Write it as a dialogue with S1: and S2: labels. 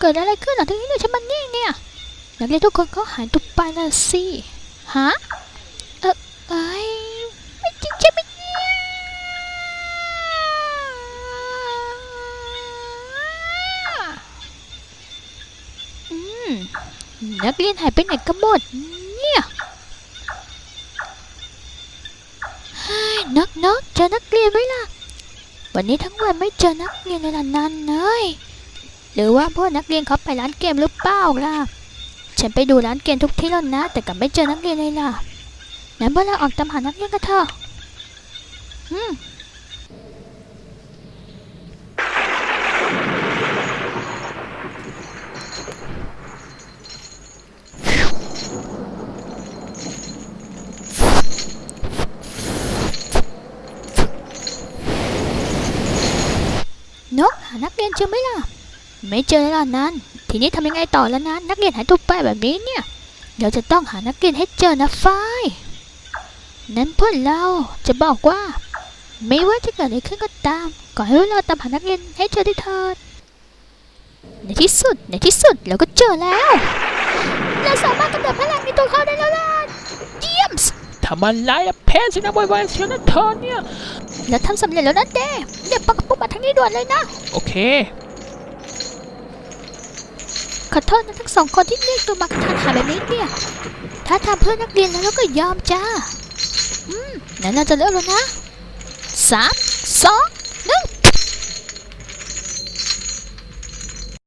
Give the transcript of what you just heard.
S1: เกิดอะไรขึ้นหลังจากนี้เลยฉันมันนี่เนี่ย นักเรียนทุกคนเขาหายตัวไปนะสิฮะเออเอ้ยไม่จริงใช่ไหมเนี่ยอืมนักเรียนหายไปไหนกันหมดเนี่ยเฮ้ยนักนกเจอนักเรียนไหมล่ะ วันนี้ทั้งวันไม่เจอนักเรียนเลยล่ะนันเลย หรือว่าพวกนักเรียนเขาไปร้านเกมหรือเปล่าล่ะ ฉันไปดูร้านเกมทุกที่แล้วนะ แต่กลับไม่เจอนักเรียนเลยล่ะงั้นเมื่อเราออกตามหานักเรียนกันเถอะอืมนกหานักเรียนเจอไหมล่ะ ไม่เจอแล้วนั้น ทีนี้ทำยังไงต่อแล้วนะนักเรียนหายตัวไปแบบนี้เนี่ย เดี๋ยวจะต้องหานักเรียนให้เจอนะฝ้ายนั้นพวกเราจะบอกว่า ไม่ว่าจะเกิดอะไรขึ้นก็ตามขอให้เราตามหานักเรียนให้เจอได้เถิดในที่สุดในที่สุดเราก็เจอแล้วเราสามารถกำเนิดพลังในตัวเขาได้แล้วล่ะเยี่ยมส์
S2: ถ้ามันร้ายอะแพ้สินะวายๆเชียวนะเธอเนี่ย
S1: เราทำสำเร็จแล้วนะเด้เดี๋ยวปักปุ๊บมาทางนี้ด่วนเลยนะ
S2: โอเค
S1: ขอโทษนะทั้งสองคนที่เรียกตัวมากระทันหันแบบนี้เนี่ย ถ้าทำเพื่อนักเรียนแล้วก็ยอมจ้า อืมไหนนเราจะเลิกแล้วนะสามสองหนึ่ง